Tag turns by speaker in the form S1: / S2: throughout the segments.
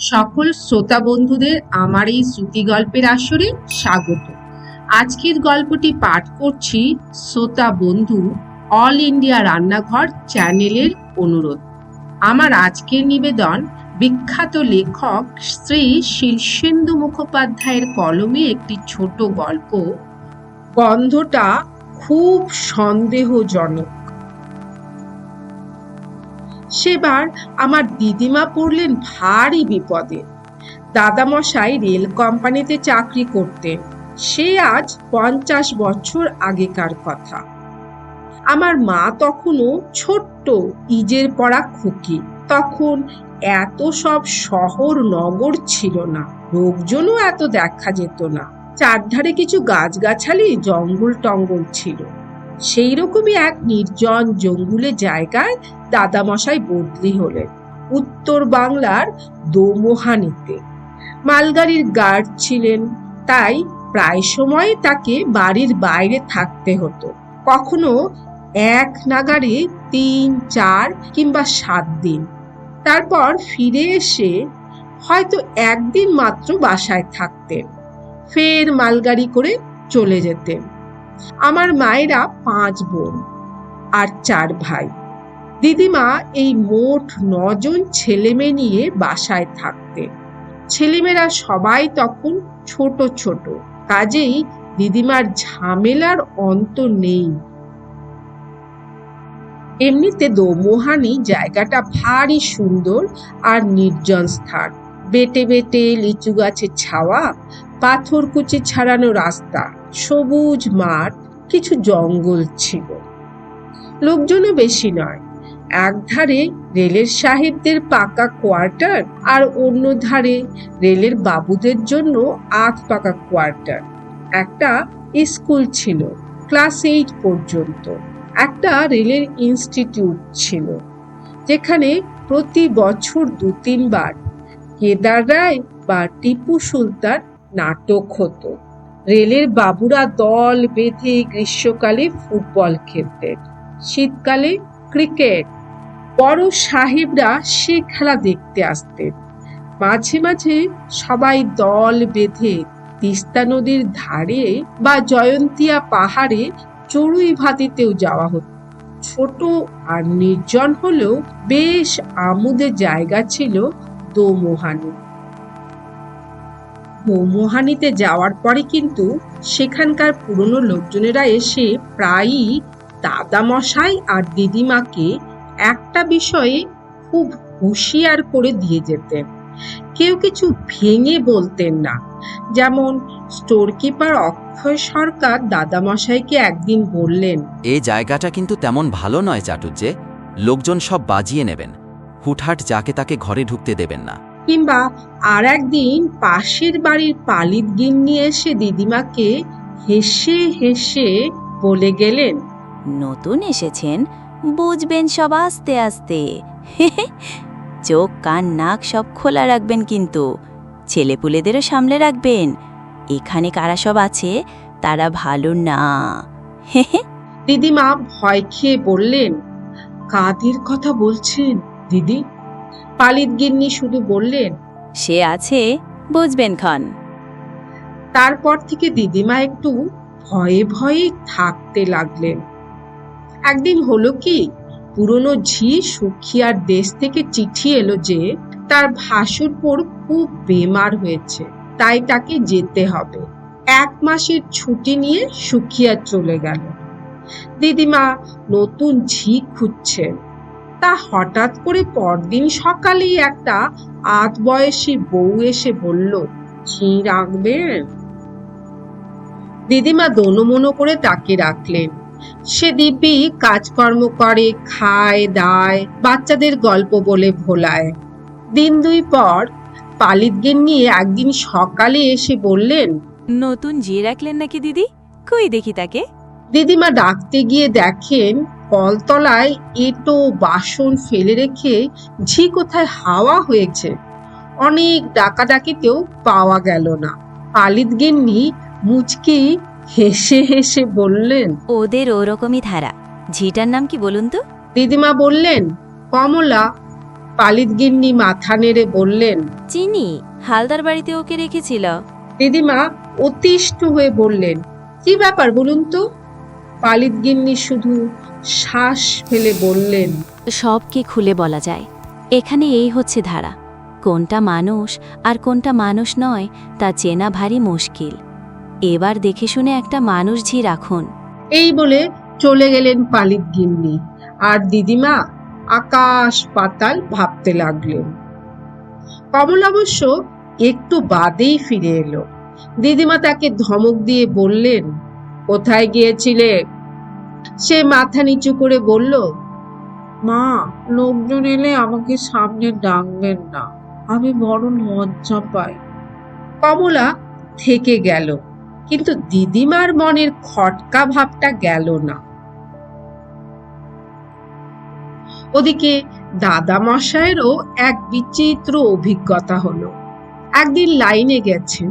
S1: সকল শ্রোতা বন্ধুদের আমার এই শ্রুতি গল্পের আসরে স্বাগত। আজকের গল্পটি পাঠ করছি শ্রোতা বন্ধু অল ইন্ডিয়া রান্নাঘর চ্যানেলের অনুরোধ। আমার আজকের নিবেদন বিখ্যাত লেখক শ্রী শীর্ষেন্দু মুখোপাধ্যায়ের কলমে একটি ছোট গল্প। গন্ধটা খুব সন্দেহজনক। সেবার আমার দিদিমা পড়লেন ভারী বিপদে। দাদামশাই রেল কোম্পানিতে চাকরি করতেন সে আজ পঞ্চাশ বছর আগেকার কথা। আমার মা তখনও ছোট্ট ইজের পড়া খুকি। তখন এত সব শহর নগর ছিল না। লোকজনও এত দেখা যেত না। চারধারে কিছু গাছগাছালি, জঙ্গল টঙ্গল ছিল। সেই রকমই এক নির্জন জঙ্গলে জায়গায় দাদামশাই বদলি হলেন উত্তর বাংলার দোমোহানিতে। মালগাড়ির গার্ড ছিলেন, তাই প্রায় সময় তাকে বাড়ির বাইরে থাকতে হতো। কখনো এক নাগারে তিন, চার কিংবা সাত দিন। তারপর ফিরে এসে হয়তো একদিন মাত্র বাসায় থাকতেন। ফের মালগাড়ি করে চলে যেতেন। আমার মায়েরা পাঁচ বোন আর চার ভাই। দিদিমা এই মোট নজন ছেলে মেয়ে নিয়ে বাসায় থাকতেন। ছেলেমেয়েরা সবাই তখন ছোট ছোট, কাজেই দিদিমার ঝামেলার অন্ত নেই। এমনিতে দোমোহানি জায়গাটা ভারী সুন্দর আর নির্জন স্থান। বেটে বেটে লিচু গাছের ছাওয়া, পাথর কুচি ছাড়ানো রাস্তা সবুজ মাঠ, কিছু জঙ্গল ছিল। লোকজনও বেশি নয়। এক ধারে রেলের সাহেবদের পাকা কোয়ার্টার আর অন্য ধারে রেলের বাবুদের জন্য আধ পাকা কোয়ার্টার। একটা স্কুল ছিল, ক্লাস এইট পর্যন্ত। একটা রেলের ইনস্টিটিউট ছিল, যেখানে প্রতি বছর দু তিনবার কেদার রায় বা টিপু সুলতান নাটক হতো। রেলের বাবুরা দল বেঁধে গ্রীষ্মকালে ফুটবল খেলতেন শীতকালে ক্রিকেট। বড় সাহেবরা সে খেলা দেখতে আসতেন। মাঝে মাঝে সবাই দল বেঁধে তিস্তা নদীর ধারে বা জয়ন্তিয়া পাহাড়ে চড়ুই ভাতিতেও যাওয়া হতো। ছোট আর নির্জন হলেও বেশ আমোদের জায়গা ছিল দোমোহানি। দোমোহানিতে যাওয়ার পরে কিন্তু সেখানকার পুরনো লোকজনেরা এসে প্রায়ই দাদামশাই আর দিদিমাকে একটা বিষয়ে খুব হুঁশিয়ার করে দিয়ে যেতেন। কেউ কিছু ভেঙে বলতেন না। যেমন স্টোর কিপার অক্ষয় সরকার দাদামশাইকে একদিন বললেন,
S2: এ জায়গাটা কিন্তু তেমন ভালো নয় চাটুজ্জে লোকজন সব বাজিয়ে নেবেন। হুটহাট যাকে তাকে ঘরে ঢুকতে দেবেন না।
S1: কিংবা আর একদিন পাশের বাড়ির পালিত গিন্নি এসে দিদিমাকে হেসে হেসে বলে গেলেন
S3: নতুন এসেছেন বুঝবেন সব আস্তে আস্তে। চোখ কান নাক সব খোলা রাখবেন কিন্তু ছেলেপুলেদেরও সামলে রাখবেন। এখানে কারা সব আছে তারা ভালো না।
S1: দিদিমা ভয় খেয়ে বললেন কাদের কথা বলছেন দিদি? পালিত গিন্নি শুধু বললেন
S3: সে আছে বুঝবেন ক্ষণ।
S1: তারপর থেকে দিদিমা একটু ভয়ে ভয়ে থাকতে লাগলেন। একদিন হলো কি পুরনো ঝি সুখিয়ার দেশ থেকে চিঠি এলো যে তার ভাসুরপুর খুব বেমার হয়েছে তাই তাকে যেতে হবে। এক মাসের ছুটি নিয়ে সুখিয়া চলে গেল। দিদিমা নতুন ঝি খুঁজছেন। তা হঠাৎ করে পরদিন সকালেই একটা আধ বয়সী বউ এসে বলল ঝি রাখবেন দিদিমা দোনমনো করে তাকে রাখলেন। সে দিব্যি কাজকর্ম করে খায় দায় বাচ্চাদের গল্প বলে ভোলায়। দিন দুই পর পালিত নিয়ে একদিন সকালে এসে বললেন
S3: নতুন জিয়ে রাখলেন নাকি দিদি? কই দেখি তাকে?
S1: দিদিমা ডাকতে গিয়ে দেখেন কলতলায় এটো বাসন ফেলে রেখে ঝি কোথায় হাওয়া হয়েছে। অনেক ডাকাডাকিতেও পাওয়া গেল না। পালিত গিন্নি মুচকি হেসে হেসে বললেন
S3: ওদের ওরকমই ধারা। ঝিটার নাম কি বলুন তো?
S1: দিদিমা বললেন কমলা। পালিত গিন্নি মাথা নেড়ে বললেন
S3: চিনি? হালদার বাড়িতে ওকে রেখেছিল।
S1: দিদিমা অতিষ্ঠ হয়ে বললেন কি ব্যাপার বলুন তো? পালিত গিন্নি শুধু শ্বাস ফেলে বললেন
S3: সব কি খুলে বলা যায়। এখানে এই হচ্ছে ধারা। কোনটা মানুষ আর কোনটা মানুষ নয় তা চেনা ভারী মুশকিল। এবার দেখে শুনে একটা মানুষ ঝি রাখুন
S1: এই বলে চলে গেলেন পালিত গিন্নি। আর দিদিমা আকাশ পাতাল ভাবতে লাগলেন। কমল অবশ্য একটু বাদেই ফিরে এলো। দিদিমা তাকে ধমক দিয়ে বললেন কোথায় গিয়েছিলে? সে মাথা নিচু করে বলল মা লোকজন এলে আমাকে সামনে ডাকবেন না। আমি বড় লজ্জা পাই। কমলা থেকে গেল কিন্তু দিদিমার মনের খটকা ভাবটা গেল না। ওদিকে দাদা মশাইয়েরও এক বিচিত্র অভিজ্ঞতা হলো। একদিন লাইনে গেছেন।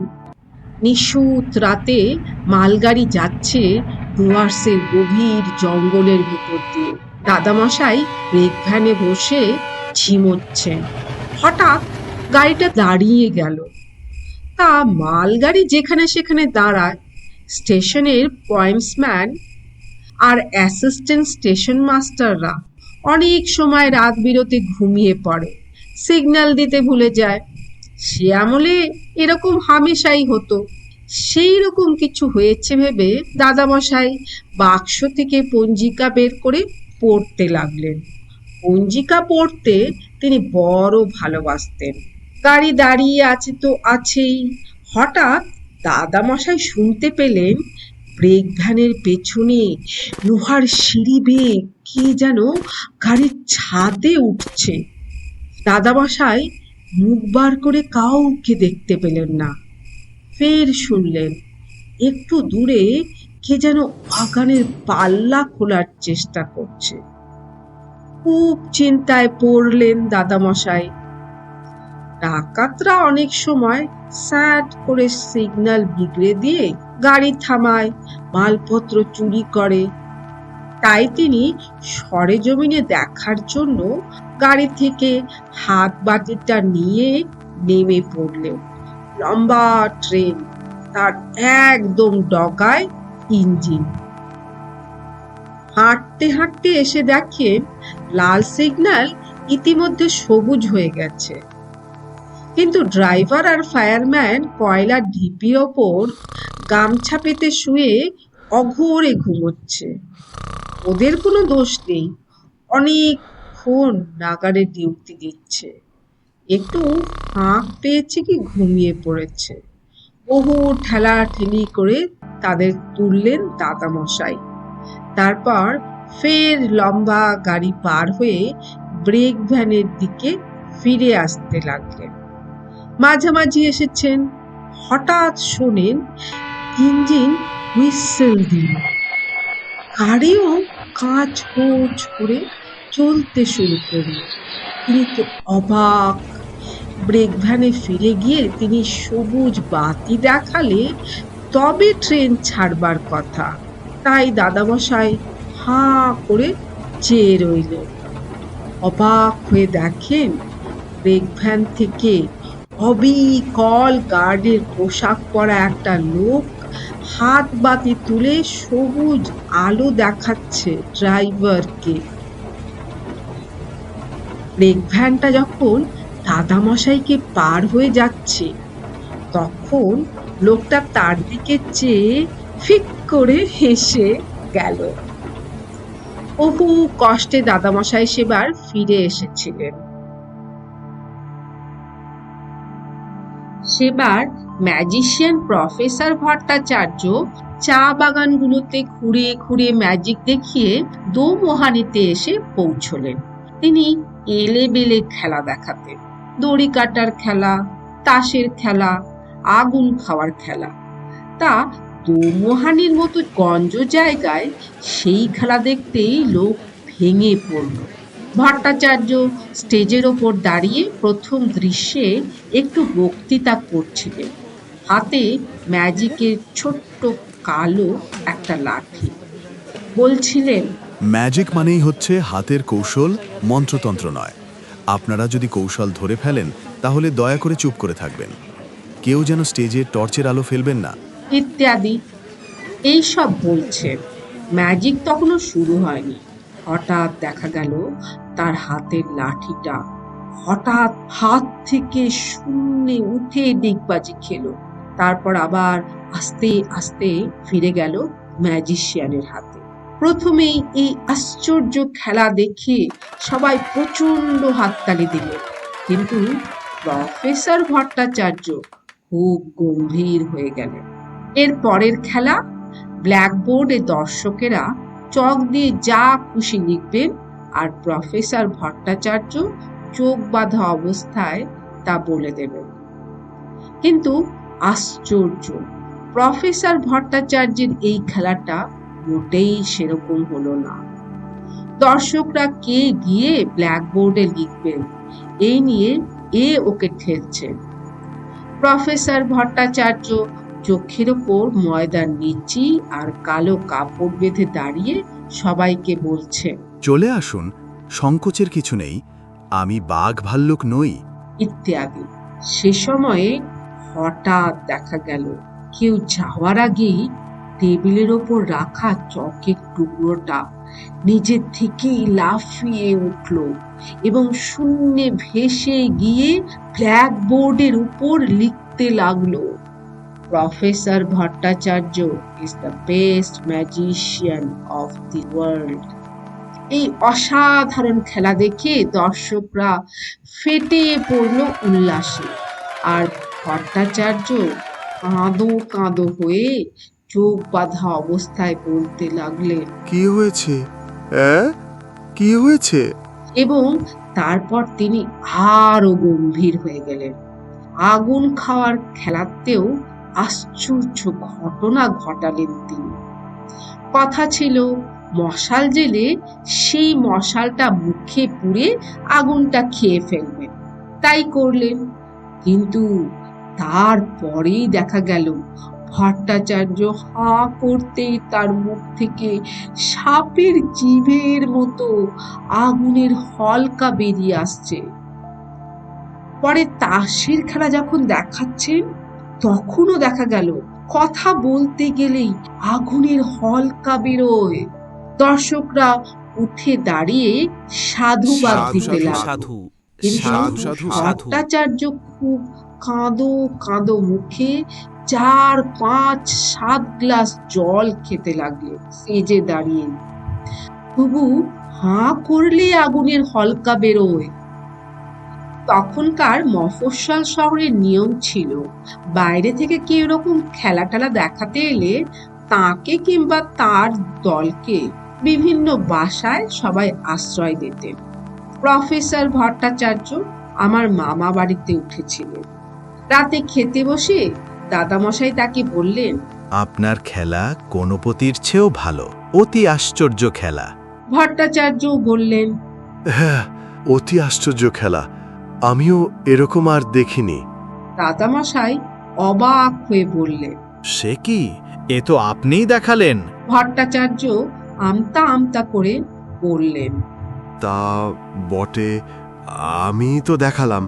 S1: নিশুত রাতে মালগাড়ি যাচ্ছে ডুয়ার্সের গভীর জঙ্গলের ভিতর দিয়ে। দাদামশাই ব্রেক ভ্যানে বসে ঝিমোচ্ছেন। হঠাৎ গাড়িটা দাঁড়িয়ে গেল। তা মালগাড়ি যেখানে সেখানে দাঁড়ায়, স্টেশনের পয়েন্টসম্যান আর অ্যাসিস্ট্যান্ট স্টেশন মাস্টাররা অনেক সময় রাত বিরতে ঘুমিয়ে পড়ে। সিগন্যাল দিতে ভুলে যায়। সে আমলে এরকম হামেশাই হতো। সেই রকম কিছু হয়েছে ভেবে দাদামশাই বাক্স থেকে পঞ্জিকা বের করে পড়তে লাগলেন। পঞ্জিকা পড়তে তিনি বড় ভালোবাসতেন। গাড়ি দাঁড়িয়ে আছে তো আছেই। হঠাৎ দাদামশাই শুনতে পেলেন ব্রেক ভ্যানের পেছনে লোহার সিঁড়ি বেয়ে কি যেন গাড়ির ছাদে উঠছে। দাদামশাই মুখ বার করে কাউকে দেখতে পেলেন না। ফের শুনলেন, একটু দূরে কে যেন বাগানের পাল্লা খোলার চেষ্টা করছে। খুব চিন্তায় পড়লেন দাদামশাই। ডাকাতরা অনেক সময় স্যাট করে সিগন্যাল বিগড়ে দিয়ে গাড়ি থামায়, মালপত্র চুরি করে। তাই তিনি সরেজমিনে দেখার জন্য গাড়ি থেকে হাত বাটিটা নিয়ে নেমে পড়লেন লম্বা ট্রেন, তার একদম ডগায় ইঞ্জিন। হাঁটতে হাঁটতে এসে দেখেন লাল সিগন্যাল ইতিমধ্যে সবুজ হয়ে গেছে। কিন্তু ড্রাইভার আর ফায়ারম্যান কয়লার ঢিপির ওপর গামছা পেতে শুয়ে অঘোরে ঘুমোচ্ছে। ওদের কোনো দোষ নেই। অনেকক্ষণ নাগারে ডিউটি দিচ্ছে। একটু হাঁক পেয়েছে কি ঘুমিয়ে পড়েছে। বহু ঠেলা ঠেলি করে তাদের তুললেন দাদামশাই। তারপর ফের লম্বা গাড়ি পার হয়ে ব্রেক ভ্যানের দিকে ফিরে আসতে লাগলেন। মাঝামাঝি এসেছেন। হঠাৎ শোনেন ইঞ্জিন হুইসেল দিল। গাড়িও কাঁচ কোচ করে চলতে শুরু করল তিনি তো অবাক। ব্রেক ভ্যানে ফিরে গিয়ে তিনি সবুজ বাতি দেখালে তবে ট্রেন ছাড়বার কথা। তাই দাদামশাই হাঁ করে চেয়ে রইল। অবাক হয়ে দেখেন ব্রেক ভ্যান থেকে অবিকল গার্ডের পোশাক পরা একটা লোক হাত বাতি তুলে সবুজ আলো দেখাচ্ছে ড্রাইভারকে। ব্রেক ভ্যানটা যখন দাদামশাইকে পার হয়ে যাচ্ছে, তখন লোকটা তার দিকে চেয়ে ফিক করে হেসে গেল। বহু কষ্টে দাদামশাই সেবার ফিরে এসেছিলেন। সেবার ম্যাজিশিয়ান প্রফেসর ভট্টাচার্য চা বাগানগুলোতে ঘুরে ঘুরে ম্যাজিক দেখিয়ে দোমোহানিতে এসে পৌঁছলেন। তিনি এলে বেলে খেলা দেখাতেন দড়ি কাটার খেলা, তাসের খেলা, আগুন খাওয়ার খেলা। তা দোমোহানির মতো গঞ্জ জায়গায় সেই খেলা দেখতেই লোক ভেঙে পড়ল। ভট্টাচার্য স্টেজের ওপর দাঁড়িয়ে প্রথম দৃশ্যে একটু বক্তৃতা করছিলেন। হাতে ম্যাজিকের ছোট্ট কালো একটা লাঠি। বলছিলেন
S4: ম্যাজিক মানেই হচ্ছে হাতের কৌশল, মন্ত্রতন্ত্র নয়। আপনারা যদি কৌশল ধরে ফেলেন, তাহলে দয়া করে চুপ করে থাকবেন। কেউ যেন স্টেজে টর্চের আলো ফেলবেন না।
S1: ইত্যাদি। এই সব বলছে। ম্যাজিক তখনও শুরু হয়নি। হঠাৎ দেখা গেল, তার হাতের লাঠিটা হঠাৎ হাত থেকে শূন্যে উঠে ডিগবাজি খেলো। তারপর আবার আস্তে আস্তে ফিরে গেল ম্যাজিশিয়ানের হাতে। প্রথমেই এই আশ্চর্য খেলা দেখে সবাই প্রচণ্ড হাততালি দিল। কিন্তু প্রফেসর ভট্টাচার্য খুব গম্ভীর হয়ে গেলেন। এর পরের খেলা, ব্ল্যাকবোর্ডে দর্শকেরা চক দিয়ে যা খুশি লিখবেন আর প্রফেসর ভট্টাচার্য চোখ বাঁধা অবস্থায় তা বলে দেবেন। কিন্তু আশ্চর্য, প্রফেসর ভট্টাচার্যের এই খেলাটা মোটেই সেরকম হলো না। দর্শকরা কে গিয়ে ব্ল্যাকবোর্ডে লিখবেন? এই নিয়ে এ ওকে ঠেলছেন প্রফেসর ভট্টাচার্য চোখের ওপর ময়দার নিচি আর কালো কাপড় বেঁধে দাঁড়িয়ে সবাইকে বলছে
S4: চলে আসুন সংকোচের কিছু নেই আমি বাঘ ভাল্লুক নই।
S1: ইত্যাদি। সে সময়ে হঠাৎ দেখা গেল কেউ যাওয়ার আগেই টেবিলের ওপর রাখা চকের টুকরোটা নিজের থেকেই লাফিয়ে উঠল এবং শূন্যে ভেসে গিয়ে ব্ল্যাকবোর্ডের উপর লিখতে লাগল, professor Bhattacharya is the best magician of the world এই অসাধারণ খেলা দেখে দর্শকরা ফেটে পড়ল উল্লাসে। আর ভট্টাচার্য কাঁদো কাঁদো হয়ে চোখ বাঁধা অবস্থায় বলতে লাগলেন
S4: কি হয়েছে? কি হয়েছে?
S1: এবং তারপর তিনি আরও গম্ভীর হয়ে গেলেন। আগুন খাওয়ার খেলাতেও আশ্চর্য ঘটনা ঘটালেন তিনি। কথা ছিল মশাল জেলে সেই মশালটা মুখে পুড়ে আগুনটা খেয়ে ফেলবেন তাই করলেন। কিন্তু তারপরেই দেখা গেল ভট্টাচার্য হা করতেই তার মুখ থেকে সাপের জিভের মতো আগুনের হলকা বেরিয়ে আসছে। পরে তাসের খেলা যখন দেখাচ্ছেন তখনও দেখা গেল কথা বলতে গেলেই আগুনের হলকা বেরোয়। দর্শকরা উঠে দাঁড়িয়ে সাধুবাদ
S5: সাধু,
S1: দিতে কিন্তু
S5: সাধু।
S1: ভট্টাচার্য খুব কাঁদো কাঁদো মুখে চার, পাঁচ, সাত গ্লাস জল খেতে লাগল, সেজে দাঁড়িয়ে। তবু হাঁ করলে আগুনের হলকা বেরোয়। তখনকার মফস্বল শহরের নিয়ম ছিল, বাইরে থেকে কেউ এরকম খেলা টেলা দেখাতে এলে তাকে কিংবা তার দলকে বিভিন্ন বাসায় সবাই আশ্রয় দিতেন। প্রফেসর ভট্টাচার্য আমার মামা বাড়িতে উঠেছিলেন। রাতে খেতে বসে দাদামশাই তাকে বললেন?
S4: আপনার খেলা কোনপতির চেয়েও ভালো। অতি আশ্চর্য খেলা।
S1: ভট্টাচার্য বললেন।
S6: হ্যাঁ অতি আশ্চর্য খেলা। আমিও এরকম আর দেখিনি।
S1: দাদামশাই অবাক হয়ে বললেন।
S5: সে কি? এ তো আপনিই দেখালেন।
S1: ভট্টাচার্য আমতা আমতা করে বললেন।
S6: তা বটে আমি তো দেখালাম।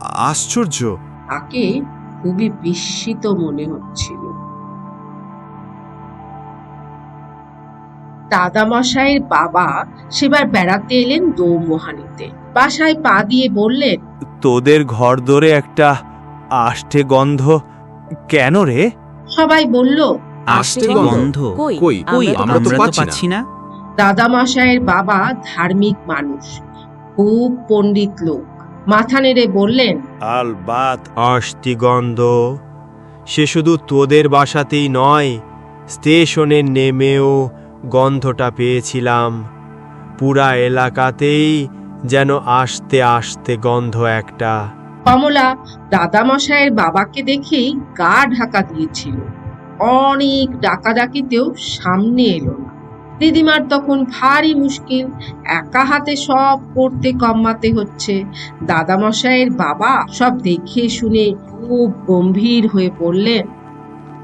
S6: আশ্চর্য।
S1: তাকে খুবই বিস্মিত মনে হচ্ছিল দাদামশাইয়ের বাবা সেবার বেড়াতে এলেন দৌমোহানিতে বাসায় পা দিয়ে বললেন
S5: তোদের ঘর দরে একটা আষ্টে গন্ধ কেন রে
S1: সবাই বলল
S2: আষ্টে
S3: গন্ধ? কই?
S2: কই কই
S3: আমরা তো
S5: পাচ্ছি না।
S2: পাচ্ছি না
S1: দাদামশাইয়ের বাবা ধার্মিক মানুষ খুব পণ্ডিত লোক মাথা নেড়ে বললেন
S7: আলবাত অষ্টিগন্ধ সে শুধু তোদের বাসাতেই নয় স্টেশনে নেমেও গন্ধটা পেয়েছিলাম। পুরা এলাকাতেই যেন আসতে আসতে গন্ধ একটা।
S1: কমলা দাদামশাইয়ের বাবাকে দেখেই গা ঢাকা দিয়েছিল। অনেক ডাকাডাকিতেও সামনে এলো দিদিমার তখন ভারী মুশকিল একা হাতে সব করতে কমাতে হচ্ছে। দাদামশাইয়ের বাবা সব দেখে শুনে খুব গম্ভীর হয়ে পড়লেন।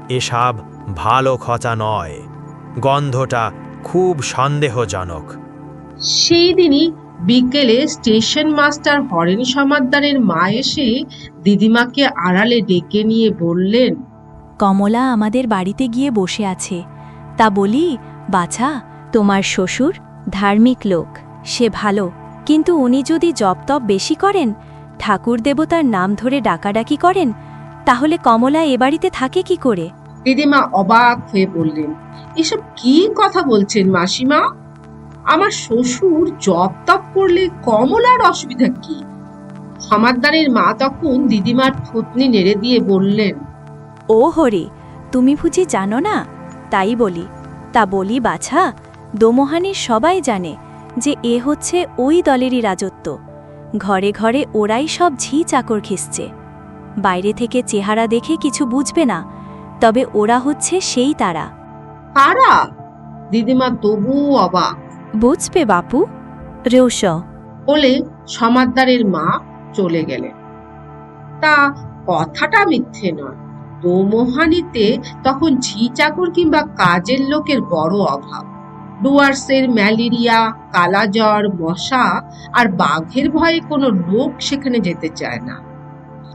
S7: এসব ভালো খচা নয় গন্ধটা খুব সন্দেহজনক।
S1: সেই দিনই বিকেলে স্টেশন মাস্টার হরেন সমাদ্দারের মা এসে দিদিমাকে আড়ালে ডেকে নিয়ে বললেন
S3: কমলা আমাদের বাড়িতে গিয়ে বসে আছে। তা বলি বাছা তোমার শ্বশুর ধার্মিক লোক সে ভালো। কিন্তু উনি যদি জপতপ বেশি করেন ঠাকুর দেবতার নাম ধরে ডাকাডাকি করেন তাহলে কমলা এ বাড়িতে থাকে কি করে?
S1: দিদিমা অবাক হয়ে বললেন এসব কি কথা বলছেন মাসিমা? আমার শ্বশুর জপ তপ করলে কমলার অসুবিধা কি? সমাদ্দারের মা তখন দিদিমার থুতনি নেড়ে দিয়ে বললেন
S3: ও হরে তুমি বুঝি জানো না? তাই বলি। তা বলি বাছা দোমোহানির সবাই জানে যে এ হচ্ছে ওই দলেরই রাজত্ব। ঘরে ঘরে ওরাই সব ঝি চাকর খিসছে বাইরে থেকে চেহারা দেখে কিছু বুঝবে না তবে ওরা হচ্ছে সেই তারা।
S1: কারা দিদিমা তবুও অবাক।
S3: বুঝবে বাপু? রেউস
S1: বলে সমাদ্দারের মা চলে গেলেন। তা কথাটা মিথ্যে নয়। দোমোহানিতে তখন ঝি চাকর কিংবা কাজের লোকের বড় অভাব। ডুয়ার্সের ম্যালেরিয়া, কালাজ্বর, মশা আর বাঘের ভয়ে কোনো লোক সেখানে যেতে চায় না।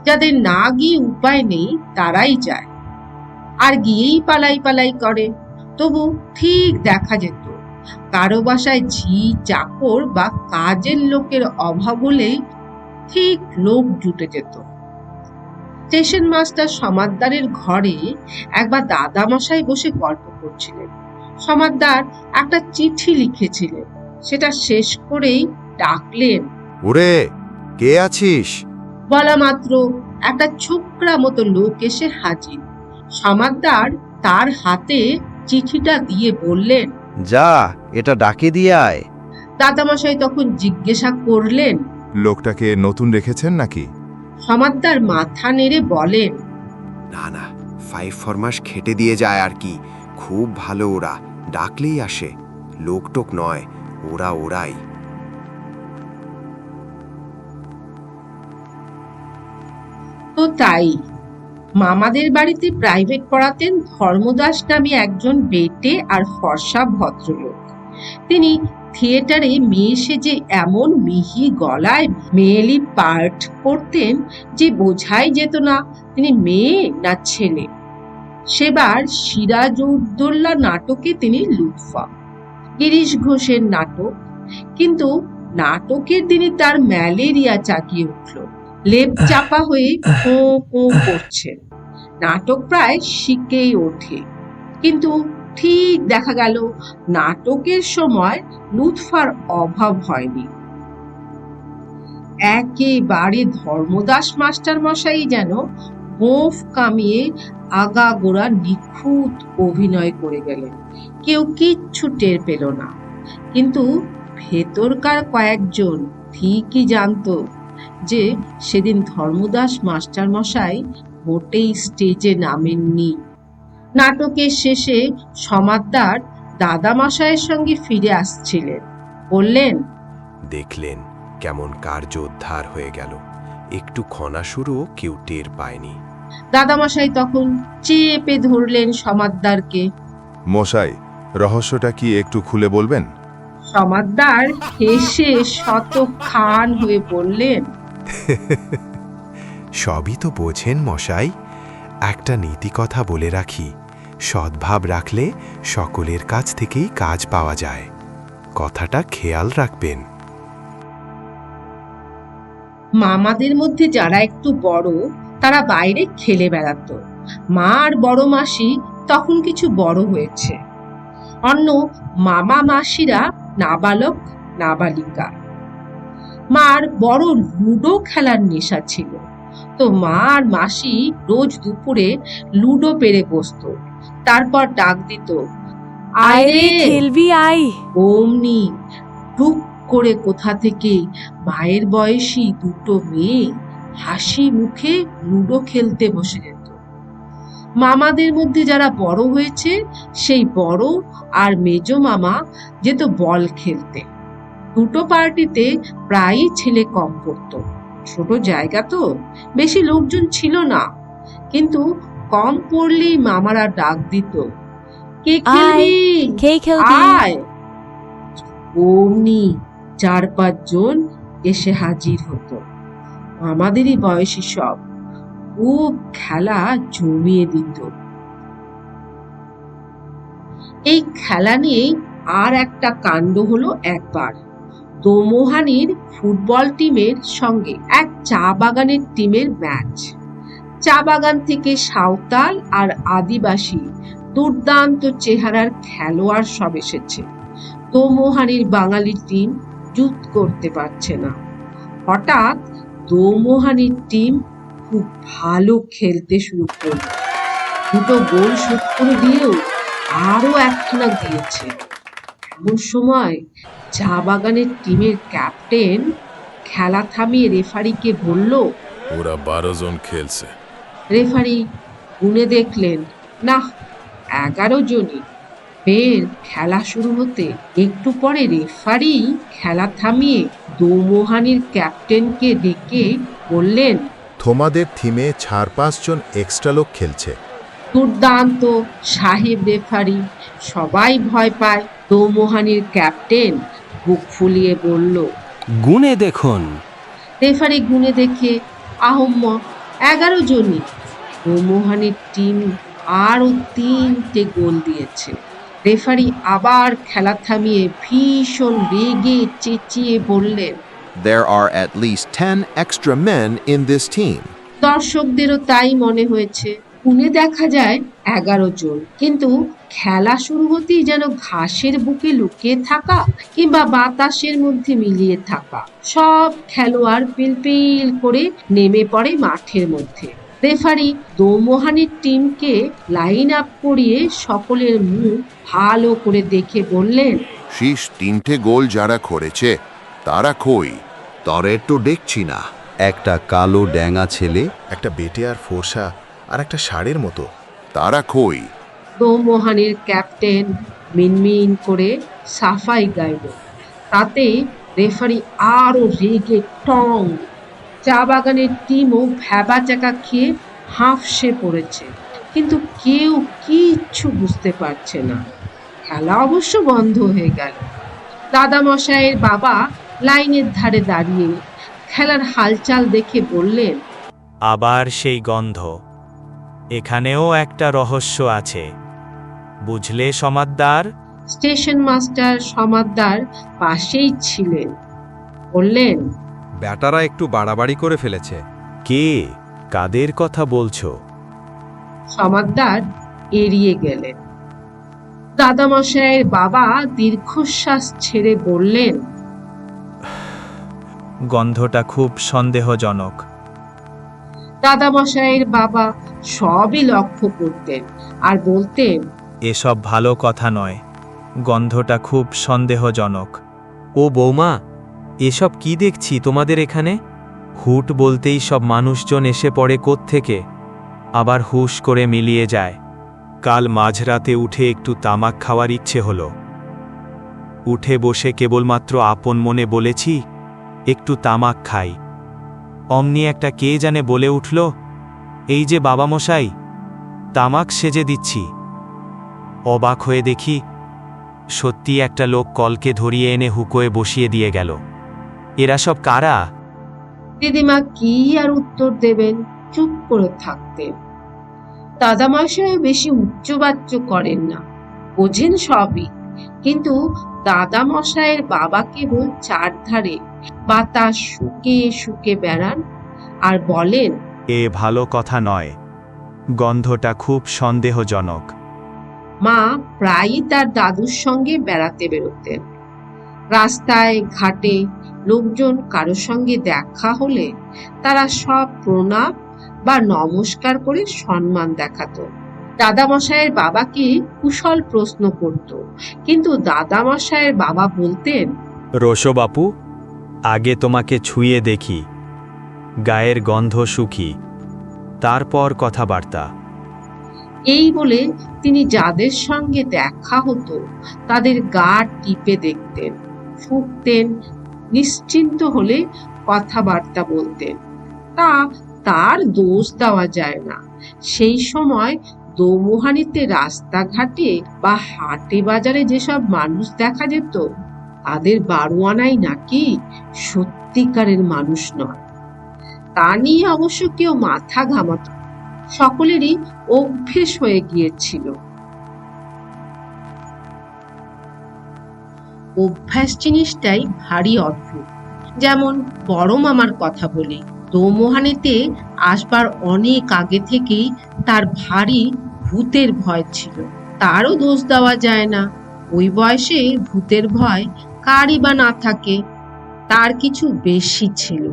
S1: যাদের না গিয়ে উপায় নেই, তারাই যায়। আর গিয়েই পালাই পালাই করে। তবু ঠিক দেখা যেত। কারও বাসায় ঝি চাকর বা কাজের লোকের অভাব হলেই ঠিক লোক জুটে যেত। স্টেশন মাস্টার সমাদ্দারের ঘরে একবার দাদামশাই বসে গল্প করছিলেন। সমাদ্দার একটা চিঠি লিখেছিলেন। সেটা শেষ করেই ডাকলেন
S6: ওরে কে আছিস?
S1: বলা মাত্র একটা ছোকরা মতো লোক এসে হাজির। সমাদ্দার তার হাতে চিঠিটা দিয়ে বললেন
S8: যা এটা ডাকে দিয়ে আয়।
S1: দাদামশাই তখন জিজ্ঞাসা করলেন
S9: লোকটাকে নতুন রেখেছেন নাকি?
S1: সমাদ্দার মাথা নেড়ে বলেন
S10: না না ফাইভ ফরমাস খেটে দিয়ে যায় আর কি। খুব ভালো ওরা ডাকলেই আসে। লোকটোক নয় ওরা ওরাই।
S1: তো তাই মামাদের বাড়িতে প্রাইভেট পড়াতেন ধর্মদাস নামে একজন বেটে আর ফর্সা ভদ্রলোক। তিনি থিয়েটারে মেয়ে সেজে এমন মিহি গলায় মেয়েলি পার্ট করতেন যে বোঝাই যেত না তিনি মেয়ে না ছেলে। সেবার সিরাজউদ্দৌলা নাটকে তিনি লুৎফা। গিরিশ ঘোষের নাটক। কিন্তু নাটকের দিনে তার ম্যালেরিয়া চাকিয়ে উঠল। লেপ চাপা হয়ে কো কো করছে। নাটক প্রায় শিখেই ওঠে। কিন্তু ঠিক দেখা গেল, নাটকের সময় লুৎফার অভাব হয়নি। একেবারে ধর্মদাস মাস্টার মশাই যেন গোফ কামিয়ে আগাগোড়া নিখুঁত অভিনয় করে গেলেন। কেউ কিচ্ছু টের পেল না। কিন্তু ভেতরকার কয়েকজন ঠিকই জানতো যে সেদিন ধর্মদাস মাস্টার মশাই মোটেই স্টেজে নামেননি। নাটকের শেষে সমাদ্দার দাদামশাইয়ের সঙ্গে ফিরে আসছিলেন। বললেন
S10: দেখলেন কেমন কার্য উদ্ধার হয়ে গেল। একটু খনাসুরও কেউ টের পায়নি।
S1: দাদামশাই তখন চেপে ধরলেন সমাদ্দারকে।
S9: মশাই রহস্যটা কি একটু খুলে বলবেন?
S1: সমাদ্দার হেসে শত খান হয়ে বললেন
S6: সবই তো বোঝেন মশাই। একটা নীতি কথা বলে রাখি সদ্ভাব রাখলে সকলের কাছ থেকেই কাজ পাওয়া যায়। কথাটা খেয়াল রাখবেন।
S1: মামাদের মধ্যে যারা একটু বড়, তারা বাইরে খেলে বেড়াতো। মা আর বড় মাসি তখন কিছু বড় হয়েছে। অন্য মামা মাসিরা নাবালক, নাবালিকা। মার বড় লুডো খেলার নেশা ছিল। তো মা আর মাসি রোজ দুপুরে লুডো পেরে বসতো। তারপর ডাক দিত আয় রে!
S3: খেলবি আই
S1: অমনি টুক করে কোথা থেকে মায়ের বয়সী দুটো মেয়ে হাসি মুখে লুডো খেলতে বসে যেত। মামাদের মধ্যে যারা বড় হয়েছে সেই বড় আর মেজ মামা যেত বল খেলতে। দুটো পার্টিতে প্রায়ই ছেলে কম পড়তো। ছোট জায়গা তো বেশি লোকজন ছিল না। কিন্তু কম পড়লেই মামারা ডাক দিত। কে খেলবি?
S3: খেয়ে খেলবি?
S1: আয়। অমনি চার পাঁচজন এসে হাজির হতো। আমাদেরই বয়সী সব। খুব খেলা জমিয়ে দিত। এই খেলা নিয়েই আর একটা কাণ্ড হলো একবার। দোমোহানির ফুটবল টিমের সঙ্গে এক চা বাগানের টিমের ম্যাচ। চা বাগান থেকে সাঁওতাল আর আদিবাসী দুর্দান্ত চেহারার খেলোয়াড় সব এসেছে। দোমোহানির বাঙালি টিম জুত করতে পারছে না। হঠাৎ দোমোহানির টিম খুব ভালো খেলতে শুরু করল। দুটো গোল শোধ করে দিয়েও আরও একখানা দিয়েছে। এমন সময় চা বাগানের টিমের ক্যাপ্টেন খেলা থামিয়ে রেফারিকে বলল,
S9: ওরা বারো জন খেলছে।
S1: রেফারি গুনে দেখলেন না এগারো জনই। ফের খেলা শুরু হতে একটু পরে রেফারি খেলা থামিয়ে দোমোহানির ক্যাপ্টেনকে ডেকে বললেন
S9: তোমাদের থিমে চার পাঁচজন এক্সট্রা লোক খেলছে।
S1: দুর্দান্ত সাহেব রেফারি। সবাই ভয় পায়। দোমোহানির ক্যাপ্টেন বুক ফুলিয়ে বলল
S7: গুনে দেখুন।
S1: রেফারি গুনে দেখে আহম্ম এগারো জনই। দোমোহানির টিম আরও তিনটে গোল দিয়েছে। রেফারি আবার খেলা থামিয়ে ভীষণ রেগে চেঁচিয়ে বললেন
S11: There are at least 10 extra men in this team.
S1: দর্শকদেরও তাই মনে হয়েছে। গুনে দেখা যায় এগারো জন। কিন্তু খেলা শুরু হতেই যেন ঘাসের বুকে লুকিয়ে থাকা কিংবা বাতাসের মধ্যে মিলিয়ে থাকা। সব খেলোয়াড় পিলপিল করে নেমে পড়ে মাঠের মধ্যে। রেফারি দোমোহানির টিমকে লাইন আপ করিয়ে সকলের মুখ ভালো করে দেখে বললেন
S9: শীষ তিনটে গোল যারা করেছে তারা কই?
S10: তরের তো দেখছি না।
S8: একটা কালো ড্যাঙা ছেলে
S4: একটা বেটে আর ফোরসা আর একটা ষাঁড়ের মতো।
S9: তারা কই?
S1: দোমোহানির ক্যাপ্টেন মিনমিন করে সাফাই গাইল। তাতে রেফারি আরও রেগে টং চা বাগানের টিমও ভ্যাবা চাকা খেয়ে হাঁফসে পড়েছে। কিন্তু কেউ কিচ্ছু বুঝতে পারছে না। খেলা অবশ্য বন্ধ হয়ে গেল। দাদামশাইয়ের বাবা লাইনের ধারে দাঁড়িয়ে খেলার হালচাল দেখে বললেন
S7: আবার সেই গন্ধ। এখানেও একটা রহস্য আছে। বুঝলে সমাদ্দার?
S1: স্টেশন মাস্টার সমাদ্দার পাশেই ছিলেন। বললেন
S11: ব্যাটারা একটু বাড়াবাড়ি করে ফেলেছে।
S7: কে? কাদের কথা বলছো?
S1: সমাদ্দার এড়িয়ে গেলেন। দাদামশাইয়ের বাবা দীর্ঘশ্বাস ছেড়ে বললেন
S7: গন্ধটা খুব সন্দেহজনক।
S1: দাদামশাইয়ের বাবা সবই লক্ষ্য করতেন আর বলতেন
S7: এসব ভালো কথা নয় গন্ধটা খুব সন্দেহজনক। ও বৌমা এসব কি দেখছি তোমাদের এখানে? হুট বলতেই সব মানুষজন এসে পড়ে থেকে আবার হুশ করে মিলিয়ে যায়। কাল মাঝরাতে উঠে একটু তামাক খাওয়ার ইচ্ছে হল। উঠে বসে কেবলমাত্র আপন মনে বলেছি, একটু তামাক খাই। অমনি একটা কে জানে বলে উঠল, এই যে বাবা মশাই তামাক সেজে দিচ্ছি। অবাক হয়ে দেখি, সত্যি একটা লোক কলকে ধরিয়ে এনে হুকোয়ে বসিয়ে দিয়ে গেল। এরা সব কারা?
S1: দিদিমা কি আর উত্তর দেবেন? চুপ করে থাকতেন দাদামশাই বেশি উচ্চবাচ্য করেন না। বোঝেন সবই। কিন্তু দাদামশাইয়ের বাবা কেবল চারধারে বাতাস শুকে শুকে বেড়ান আর বলেন
S7: এ ভালো কথা নয়। গন্ধটা খুব সন্দেহজনক।
S1: মা প্রায়ই তার দাদুর সঙ্গে বেড়াতে বেরোতেন। রাস্তায় ঘাটে লোকজন কারোর সঙ্গে দেখা হলে তারা সব প্রণাম বা নমস্কার করে সম্মান দেখাতো। দাদামশাইয়ের বাবাকে কুশল প্রশ্ন করত কিন্তু দাদামশাইয়ের বাবা বলতেন
S7: রোশবাপু আগে তোমাকে ছুঁয়ে দেখি গায়ের গন্ধ সুখী তারপর কথাবার্তা।
S1: এই বলে তিনি যাদের সঙ্গে দেখা হতো তাদের গা টিপে দেখতেন ফুঁকতেন নিশ্চিন্ত হলে কথাবার্তা বলতেন। তা তার দোষ দেওয়া যায় না। সেই সময় দোমোহানিতে রাস্তাঘাটে বা হাটে বাজারে যেসব মানুষ দেখা যেত, তাদের বারোয়ানাই নাকি সত্যিকারের মানুষ নয়। তা নিয়ে অবশ্য কেউ মাথা ঘামাত সকলেরই অভ্যেস হয়ে গিয়েছিল। অভ্যাস জিনিসটাই ভারী অদ্ভুত। যেমন বড় মামার কথা বলি, দোমোহানিতে আসবার অনেক আগে থেকেই তার ভারী ভূতের ভয় ছিল। তারও দোষ দেওয়া যায় না। ওই বয়সে ভূতের ভয় কারই বা না থাকে, তার কিছু বেশি ছিল।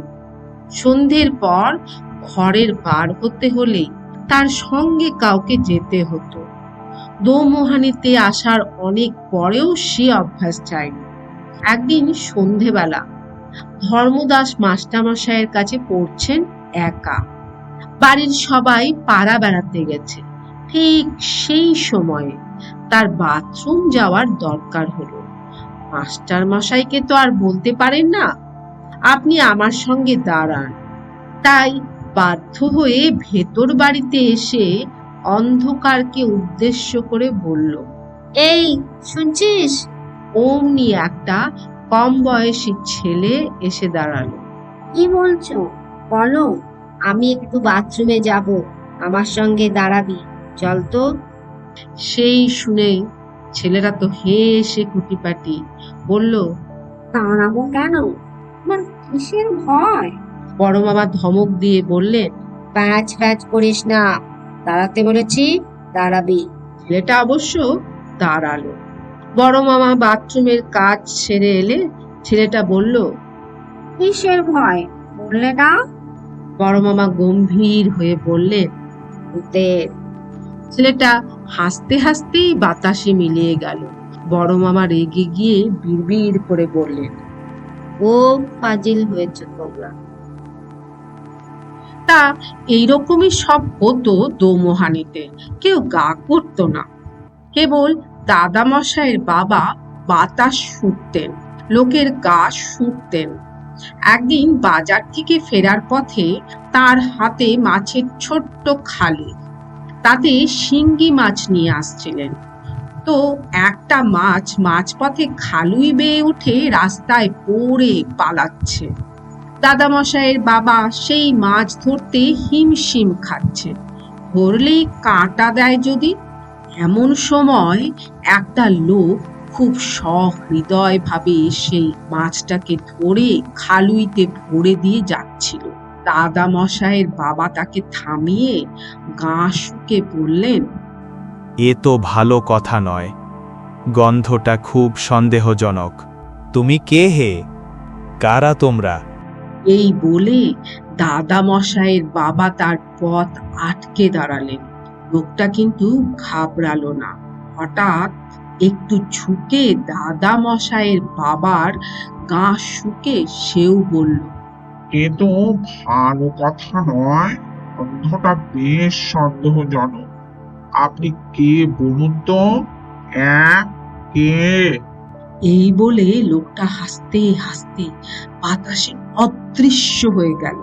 S1: সন্ধ্যের পর ঘরের বার হতে হলেই তার সঙ্গে কাউকে যেতে হতো। দোমোহানিতে আসার অনেক পরেও সে অভ্যাস চায়নি। একদিন সন্ধেবেলা ধর্মদাস মাস্টারমশাইয়ের কাছে পড়ছেন একা। বাড়ির সবাই পাড়া বেড়াতে গেছে। ঠিক সেই সময়ে তার বাথরুম যাওয়ার দরকার হলো। মাস্টার মশাইকে তো আর বলতে পারেন না, আপনি আমার সঙ্গে দাঁড়ান। তাই বাধ্য হয়ে ভেতর বাড়িতে এসে অন্ধকারকে উদ্দেশ্য করে বলল
S12: এই শুনছিস?
S1: অমনি একটা কম বয়সী ছেলে এসে দাঁড়াল।
S12: কি বলছো? বলো আমি একটু বাথরুমে যাব আমার সঙ্গে দাঁড়াবি চল তো।
S1: সেই শুনে ছেলেরা তো হেসে কুটিপাটি বলল
S12: দাঁড়াবো কেন? আমার কিসের ভয়?
S1: বড় মামা ধমক দিয়ে বললেন
S12: প্যাচ প্যাচ করিস না দাঁড়াতে বলেছি দাঁড়াবি।
S1: ছেলেটা অবশ্য দাঁড়াল। বড় মামা বাথরুমের কাজ সেরে এলে ছেলেটা বলল
S12: কিসের ভয়? বললে না?
S1: বড় মামা গম্ভীর হয়ে বললেন
S12: ভূতের।
S1: ছেলেটা হাসতে হাসতেই বাতাসে মিলিয়ে গেল। বড় মামা রেগে গিয়ে বিড়বিড় করে বললেন
S12: ও ফাজিল হয়েছে তোমরা।
S1: তা এইরকমই সব হতো দোমোহানিতে। কেউ গা করতো না। কেবল দাদামশাইয়ের বাবা বাতাস শুটতেন, লোকের গা শুটতেন। একদিন বাজার থেকে ফেরার পথে তার হাতে মাছের ছোট্ট খালি। তাতে শিঙ্গি মাছ নিয়ে আসছিলেন। তো একটা মাছ মাঝপথে খালুই বেয়ে উঠে রাস্তায় পড়ে পালাচ্ছে। দাদামশাইয়ের বাবা সেই মাছ ধরতে হিমশিম খাচ্ছে। ধরলেই কাঁটা দেয় যদি? এমন সময় একটা লোক খুব সহৃদয় ভাবে সেই মাছটাকে ধরে খালুইতে ভরে দিয়ে যাচ্ছিল। দাদা মশাইয়ের বাবা তাকে থামিয়ে গা শুকে বললেন,
S7: এ তো ভালো কথা নয়। গন্ধটা খুব সন্দেহজনক। তুমি কে হে? কারা তোমরা?
S1: এই বলে দাদা মশাইয়ের বাবা তার পথ আটকে দাঁড়ালেন। লোকটা কিন্তু ঘাবড়ালো না। হঠাৎ একটু ঝুঁকে দাদা মশাইয়ের বাবার গা শুকে সেও বলল,
S13: এ তো ভালো কথা নয় গন্ধটা বেশ সন্দেহজনক। আপনি কে বলুন তো? এক, কে?
S1: এই বলে লোকটা হাসতে হাসতে বাতাসে অদৃশ্য হয়ে গেল।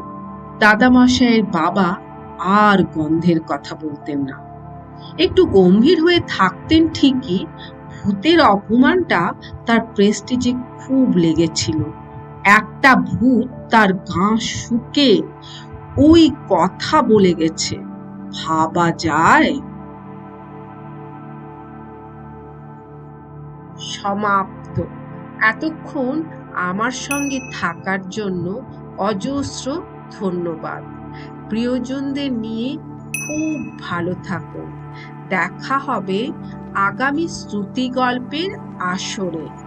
S1: দাদামশাইয়ের বাবা আর গন্ধের কথা বলতেন না। একটু গম্ভীর হয়ে থাকতেন ঠিকই, ভূতের অপমানটা তার প্রেস্টিজে খুব লেগেছিল। একটা ভূত তার গা শুকে ওই কথা বলে গেছে, ভাবা যায়? সমাপ্ত। এতক্ষণ আমার সঙ্গে থাকার জন্য অজস্র ধন্যবাদ। প্রিয়জনদের নিয়ে খুব ভালো থাকুন। দেখা হবে আগামী শ্রুতি গল্পের আসরে।